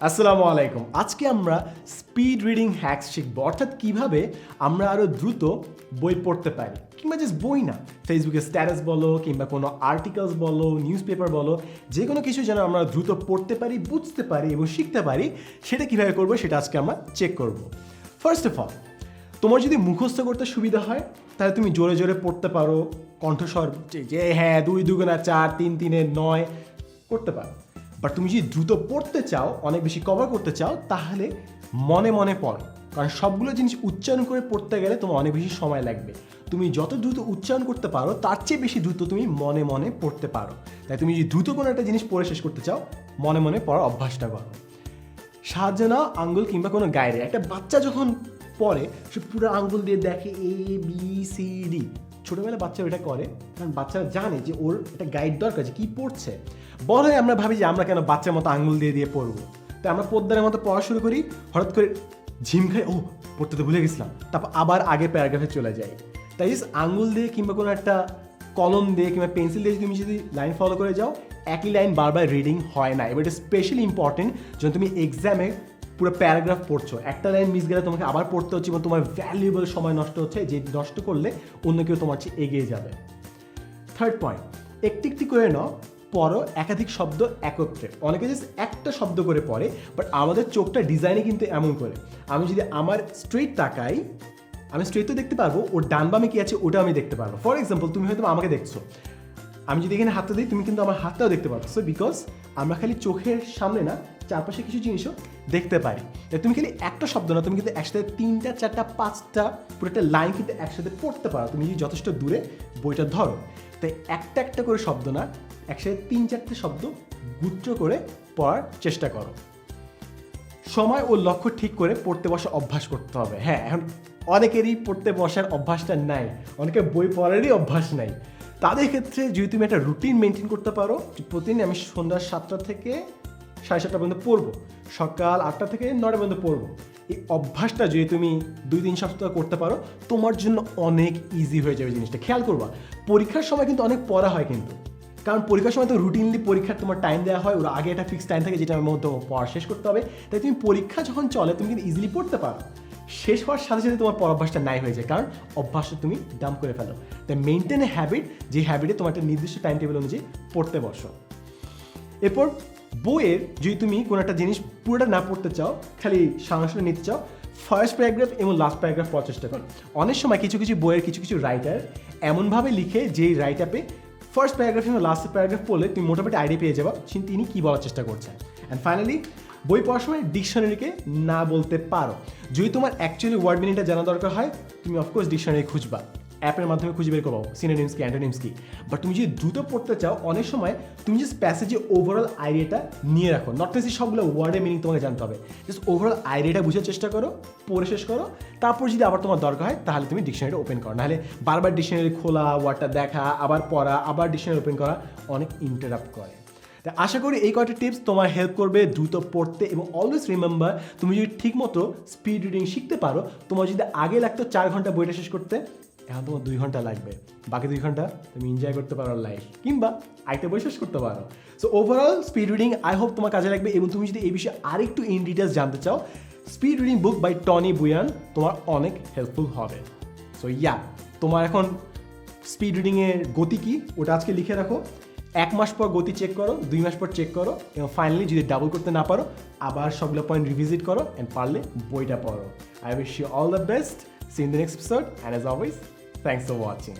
আসসালামু আলাইকুম। আজকে আমরা স্পিড রিডিং হ্যাকস শিখব। অর্থাৎ কীভাবে আমরা আরও দ্রুত বই পড়তে পারি, কিংবা জাস্ট বই না ফেসবুকে স্ট্যাটাস বলো, কিংবা কোনো আর্টিকেলস বলো নিউজ পেপার বলো, যে কোনো কিছু যেন আমরা দ্রুত পড়তে পারি, বুঝতে পারি এবং শিখতে পারি, সেটা কীভাবে করব সেটা আজকে আমরা চেক করব। ফার্স্ট অফ অল তোমার যদি মুখস্থ করতে সুবিধা হয়, তাহলে তুমি জোরে জোরে পড়তে পারো, কণ্ঠস্বর যে- যে হ্যাঁ দুই, দুগুণা চার, তিন, তিনে নয়, করতে পারো। বাট তুমি যদি দ্রুত পড়তে চাও, অনেক বেশি কভার করতে চাও, তাহলে মনে মনে পড়ো। কারণ সবগুলো জিনিস উচ্চারণ করে পড়তে গেলে তোমার অনেক বেশি সময় লাগবে। তুমি যত দ্রুত উচ্চারণ করতে পারো, তার চেয়ে বেশি দ্রুত তুমি মনে মনে পড়তে পারো। তাই তুমি যদি দ্রুত কোনো একটা জিনিস পড়ে শেষ করতে চাও, মনে মনে পড়ার অভ্যাসটা করো। সাহায্য নাও আঙ্গুল কিংবা কোনো গাইডে একটা বাচ্চা যখন পড়ে, সে পুরো আঙ্গুল দিয়ে দেখে এ বি সি ডি ছোটোবেলা বাচ্চা এটা করে, কারণ বাচ্চারা জানে যে ওর একটা গাইড দরকার যে কী পড়ছে। হয়ে আমরা ভাবি যে আমরা কেন বাচ্চার মতো আঙ্গুল দিয়ে দিয়ে পড়ব। তাই আমরা পদ্মারের মতো পড়া শুরু করি, হঠাৎ করে ঝিম খাই ও পড়তে তো ভুলে গেছিলাম। তারপর আবার আগে প্যারাগ্রাফে চলে যাই। তাই আঙ্গুল দিয়ে কিংবা কোনো একটা কলম দিয়ে কিংবা পেন্সিল দিয়ে তুমি যদি লাইন ফলো করে যাও, একই লাইন বারবার রিডিং হয় না। এবার এটা স্পেশালি ইম্পর্টেন্ট যখন তুমি এক্সামে পুরো প্যারাগ্রাফ পড়ছো। একটা লাইন মিস গেলে তোমাকে আবার পড়তে হচ্ছে এবং তোমার ভ্যালুয়েবল সময় নষ্ট হচ্ছে, যে নষ্ট করলে অন্য কেউ তোমার চেয়ে এগিয়ে যাবে। থার্ড পয়েন্ট একটি একটি করে নাও, পড়ো একাধিক শব্দ একত্রে। অনেকে জাস্ট একটা শব্দ করে পড়ে বাট আমাদের চোখটা ডিজাইনে কিন্তু এমন করে। আমি যদি আমার স্ট্রেট তাকাই, আমি স্ট্রেট তো দেখতে পারব, ওর ডান বামে কি আছে ওটা আমি দেখতে পারব। ফর এক্সাম্পল তুমি হয়তো আমাকে দেখছ। আমি যদি এখানে হাতটা দিই, তুমি কিন্তু আমার হাতটাও দেখতে পাচ্ছ বিকজ আমরা খালি চোখের সামনে না, চারপাশে কিছু জিনিসও দেখতে পারি। তুমি খালি একটা শব্দ না, তুমি কিন্তু একসাথে তিনটা, চারটা, পাঁচটা পুরো একটা লাইন কিন্তু একসাথে পড়তে পারো। তুমি যদি যথেষ্ট দূরে বইটা ধরো। তাই একটা একটা করে শব্দ না, একসাথে তিন, চারটে শব্দ গুচ্ছ করে পড়ার চেষ্টা করো। সময় ও লক্ষ্য ঠিক করে পড়তে বসা অভ্যাস করতে হবে। হ্যাঁ এখন অনেকেরই পড়তে বসার অভ্যাসটা নাই। অনেকের বই পড়ারই অভ্যাস নাই। তাদের ক্ষেত্রে যদি তুমি একটা রুটিন মেনটেন করতে পারো, প্রতিদিন আমি সন্ধ্যা সাতটা থেকে সাড়ে সাতটা পর্যন্ত পড়ব। সকাল আটটা থেকে নটা পর্যন্ত পড়ব। এই অভ্যাসটা যদি তুমি দুই তিন সপ্তাহ করতে পারো, তোমার জন্য অনেক ইজি হয়ে যাবে জিনিসটা। খেয়াল করবা, পরীক্ষার সময় কিন্তু অনেক পড়া হয় কিন্তু। কারণ পরীক্ষার সময় তো রুটিনলি পরীক্ষার তোমার টাইম দেওয়া হয়, ওরা আগে একটা ফিক্সড টাইম থাকে যেটা আমার মধ্যে পড়া শেষ করতে হবে। তাই তুমি পরীক্ষা যখন চলে, তুমি কিন্তু ইজিলি পড়তে পারো। শেষ হওয়ার সাথে সাথে তোমার পড়া অভ্যাসটা নাই হয়ে যায়, কারণ অভ্যাসটা তুমি ডাম্প করে ফেলো। তাই মেনটেন এ হ্যাবিট যে হ্যাবিটে তোমার একটা নির্দিষ্ট টাইম টেবিল অনুযায়ী পড়তে বসো। এরপর বইয়ের যদি তুমি কোনো একটা জিনিস পুরোটা না পড়তে চাও, খালি সাংসারিক নিতে চাও ফার্স্ট প্যারাগ্রাফ এবং লাস্ট প্যারাগ্রাফ পড়ার চেষ্টা করো। অনেক সময় কিছু কিছু বইয়ের কিছু কিছু রাইটার এমনভাবে লিখে যেই রাইট আপে ফার্স্ট প্যারাগ্রাফ এবং লাস্ট প্যারাগ্রাফ পড়লে তুমি মোটামুটি আইডিয়া পেয়ে যাবা, তিনি কী বলার চেষ্টা করছেন। অ্যান্ড ফাইনালি বই পড়ার সময় ডিকশনারিকে না বলতে পারো। যদি তোমার অ্যাকচুয়ালি ওয়ার্ড মিনিংটা জানা দরকার হয়, তুমি অফকোর্স ডিকশনারি খুঁজবা। অ্যাপের মাধ্যমে খুঁজে বের করব সিনোনিমস কি অ্যান্টোনিমস কি। বাট তুমি যদি দ্রুত পড়তে চাও, অনেক সময় তুমি জাস্ট প্যাসেজে ওভারঅল আইডিয়াটা নিয়ে রাখো। নট নেসি সবগুলো ওয়ার্ডের মিনিং তোমাকে জানতে হবে। জাস্ট ওভারঅল আইডিয়াটা বুঝার চেষ্টা করো, পড়ে শেষ করো। তারপর যদি আবার তোমার দরকার হয়, তাহলে তুমি ডিকশনারিটা ওপেন করো। নাহলে বারবার ডিকশনারি খোলা ওয়ার্ডটা দেখা, আবার পড়া, আবার ডিকশনারি ওপেন করা অনেক ইন্টারাপ্ট করে। তা আশা করি এই কয়টা টিপস তোমার হেল্প করবে, দ্রুত পড়তে এবং অলওয়েজ রিমেম্বার তুমি যদি ঠিকমতো স্পিড রিডিং শিখতে পারো, তোমার যদি আগে লাগতো চার ঘণ্টা বইটা শেষ করতে, এখন তোমার দুই ঘণ্টা লাগবে। বাকি দুই ঘণ্টা তুমি এনজয় করতে পারো লাইফ কিংবা আরেকটা বই শেষ করতে পারো। So overall speed reading I hope তোমার কাজে লাগবে এবং তুমি যদি এই বিষয়ে আরেকটু ইন ডিটেলস জানতে চাও speed reading book by Tony Buzan তোমার অনেক হেল্পফুল হবে। সো ইয়া তোমার এখন স্পিড রিডিংয়ের গতি কি? ওটা আজকে লিখে রাখো। এক মাস পর গতি চেক করো, দুই মাস পর চেক করো, এবং ফাইনালি যদি ডাবল করতে না পারো, আবার সবগুলো পয়েন্ট রিভিজিট করো অ্যান্ড পারলে বইটা পড়ো। I wish you all the best see in the next episode and as always thanks for watching